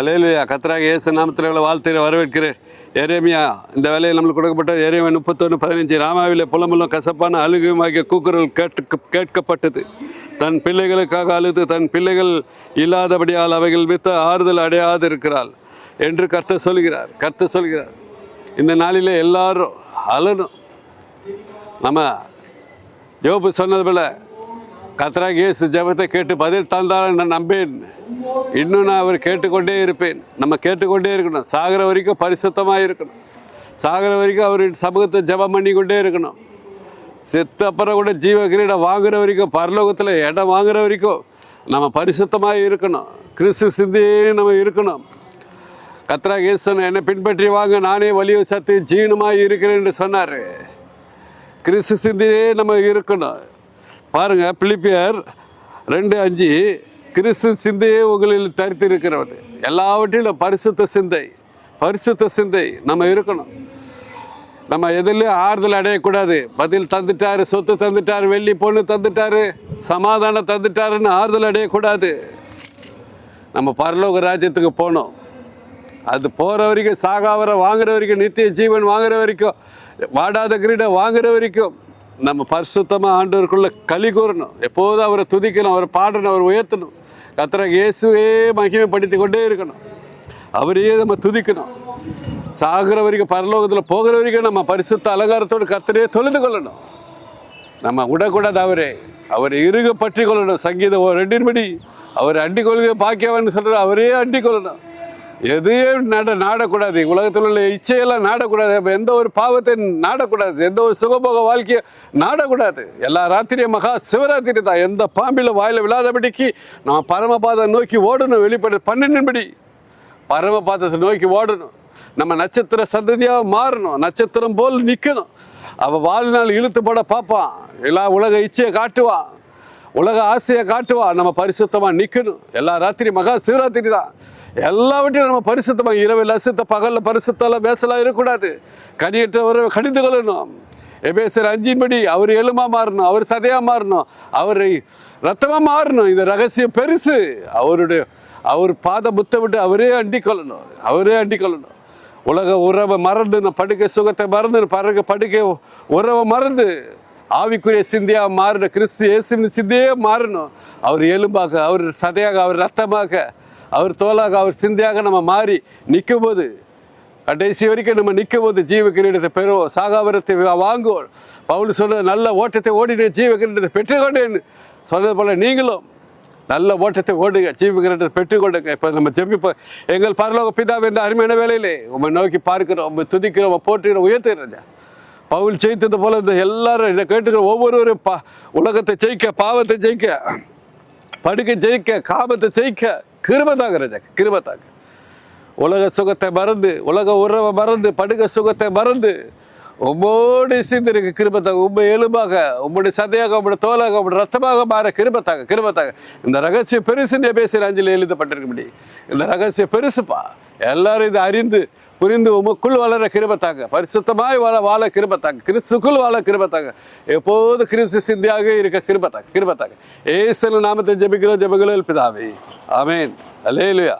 அலையிலையா? கத்ராக இயேசு நாமத்தில் வாழ்த்து வரவேற்கிறேன் ஏரேமியா இந்த வேலையில் நம்மளுக்கு கொடுக்கப்பட்ட ஏரேமியா முப்பத்தொன்று பதினஞ்சு ராமாவிலே புலமுள்ள கசப்பான அழுகுமாகிய கூக்குரல் கேட்டு கேட்கப்பட்டது. தன் பிள்ளைகளுக்காக அழுது தன் பிள்ளைகள் இல்லாதபடியால் அவைகள் மித்த ஆறுதல் அடையாது இருக்கிறாள் என்று கர்த்த சொல்கிறார். கர்த்த சொல்கிறார். இந்த நாளில் எல்லாரும் அழணும். நம்ம யோபு சொன்னது போல கத்ராக இயேசு ஜெபத்தை கேட்டு பதில் தந்தார் நான் நம்பேன். இன்னும் நான் அவர் கேட்டுக்கொண்டே இருப்பேன். நம்ம கேட்டுக்கொண்டே இருக்கணும். சாகிற வரைக்கும் பரிசுத்தமாக இருக்கணும். சாகிற வரைக்கும் அவர் சமூகத்தை ஜெபம் பண்ணிக்கொண்டே இருக்கணும். செத்த அப்புறம் கூட ஜீவ கிரீடம் வாங்குற வரைக்கும் பரலோகத்தில் இடம் வாங்குற வரைக்கும் நம்ம பரிசுத்தமாக இருக்கணும். கிறிஸ்து சிந்தியே நம்ம இருக்கணும். கத்ரா கேசன் என்னை பின்பற்றி வாங்க. நானே வலிய சத்து ஜீவனமாக இருக்கிறேன் என்று சொன்னார். கிறிஸ்து சிந்தியே நம்ம இருக்கணும். பாருங்கள் பிலிப்பியர் ரெண்டு அஞ்சு. கிறிஸ்து சிந்தையே உங்களில் தரித்து இருக்கிறவர் எல்லாவற்றிலும் பரிசுத்த சிந்தை பரிசுத்த சிந்தை நம்ம இருக்கணும். நம்ம எதுலேயும் ஆறுதல் அடையக்கூடாது. பதில் தந்துட்டாரு சொத்து தந்துட்டார் வெள்ளி பொண்ணு தந்துட்டாரு சமாதானம் தந்துட்டாருன்னு ஆறுதல் அடையக்கூடாது. நம்ம பரலோக ராஜ்யத்துக்கு போகணும் அது போகிற வரைக்கும் சாகாவர வாங்குற வரைக்கும் நித்திய ஜீவன் வாங்குற வரைக்கும் வாடாத கிரீடம் வாங்குற வரைக்கும் நம்ம பரிசுத்தமாக ஆண்டவருக்குள்ளே களி கூறணும் எப்போதும் அவரை துதிக்கணும் அவரை பாடணும் அவரை உயர்த்தணும். கத்திர இயேசுவே மகிமைப்படுத்தி கொண்டே இருக்கணும். அவரையே நம்ம துதிக்கணும். சாகிற வரைக்கும் பரலோகத்தில் போகிற வரைக்கும் நம்ம பரிசுத்த அலங்காரத்தோடு கர்த்தரையே தொழுது கொள்ளணும். நம்ம விடக்கூடாது அவரே அவர் இருக பற்றி கொள்ளணும். சங்கீதம் ரெண்டின்படி அவர் அண்டி கொள்கை பாக்கியவன் சொல்கிற அவரே அண்டி கொள்ளணும் எதையும் நட நாடக்கூடாது. உலகத்தில் உள்ள இச்சையெல்லாம் நாடக்கூடாது. அப்ப எந்த ஒரு பாவத்தை நாடக்கூடாது. எந்த ஒரு சுகபோக வாழ்க்கையை நாடக்கூடாது. எல்லா ராத்திரியும் மகா சிவராத்திரி தான். எந்த பாம்பில் வாயில் விழாதபடிக்கு நம்ம பரமபாதை நோக்கி ஓடணும். வெளிப்பட பன்னெண்டுபடி பரமபாதத்தை நோக்கி ஓடணும். நம்ம நட்சத்திர சந்ததியாக மாறணும். நட்சத்திரம் போல் நிற்கணும் அவள் வாழ்நாள் இழுத்து போட பார்ப்பான். எல்லா உலக இச்சையை காட்டுவான். உலக ஆசையை காட்டுவா. நம்ம பரிசுத்தமாக நிற்கணும் எல்லா ராத்திரி மகா சிவராத்திரி தான். எல்லாவற்றையும் நம்ம பரிசுத்தமாக இரவில் அசுத்த பகலில் பரிசுத்தெல்லாம் பேசலாம் இருக்கக்கூடாது. கனியற்றவரை கடிந்து கொள்ளணும். எபேசர் அஞ்சின்படி அவர் எலுமா மாறணும் அவர் சதையாக மாறணும் அவரை ரத்தமாக மாறணும். இந்த ரகசியம் பெருசு. அவருடைய அவர் பாத புத்த விட்டு அவரே அண்டிக்கொள்ளணும் அவரே அண்டிக்கொள்ளணும் உலக உறவை மறந்து நான் படுக்கை சுகத்தை மறந்து பறக்க படுக்கை உறவை மறந்து ஆவிக்குரிய சிந்தியாக மாறணும் கிறிஸ்து இயேசுவின் சிந்தையே மாறணும். அவர் எலும்பாக அவர் சதையாக அவர் ரத்தமாக அவர் தோலாக அவர் சிந்தையாக நம்ம மாறி நிற்கும் போது கடைசி வரைக்கும் நம்ம நிற்கும் போது ஜீவ கிரீடத்தை பெறுவோம். சாகாவரத்தை வாங்குவோம். பவுல் சொன்னது நல்ல ஓட்டத்தை ஓடினேன் ஜீவ கிரீடத்தை பெற்றுக்கொண்டேன்னு சொன்னது போல நீங்களும் நல்ல ஓட்டத்தை ஓடுங்க ஜீவ கிரீடத்தை பெற்றுக்கொண்டுங்க. இப்போ நம்ம ஜெமிப்போம் எங்கள் பரலோக பிதாவை இந்த அருமையான வேலையிலே உம்மை நோக்கி பார்க்கிறோம் உண்மை துதிக்கிறோம் போட்டுக்கிறோம் போற்றுகிறோம் உயர்த்துகிறோம். பவுல் ஜெயித்தது போல இந்த எல்லாரும் இதை கேட்டுக்கிற ஒவ்வொருவரும் பா உலகத்தை ஜெயிக்க பாவத்தை ஜெயிக்க படுக்கை ஜெயிக்க காபத்தை ஜெயிக்க கிருபத்தாக ராஜா தாங்க. உலக சுகத்தை மறந்து உலக உறவை மறந்து படுக சுகத்தை மறந்து உம்மோடு சிந்திருக்கு கிருபத்தாக உண்மை எலும்பாக உம்முடைய சதையாக உம்முடைய தோலாக உம்முடைய ரத்தமாக மாற கிருபத்தாக கிருபத்தாக இந்த ரகசியம் பெருசுன்னு பேசுகிற அஞ்சலி முடியும் இந்த ரகசியம் பெருசுப்பா. எல்லாரும் இதை அறிந்து புரிந்து உமக்குள் வளர கிருபத்தாங்க. பரிசுத்தமாய் வாழ வாழ கிருபத்தாங்க. கிறிஸ்துக்குள் வாழ கிருபத்தாங்க. எப்போது கிறிஸ்து சிந்தியாக இருக்க கிருபத்தாங்க கிருபத்தாங்க. ஏசன நாமத்தை ஜெபிக்கிறோம் ஜெபங்களில் பிதாவே. அமேன் அலேலுயா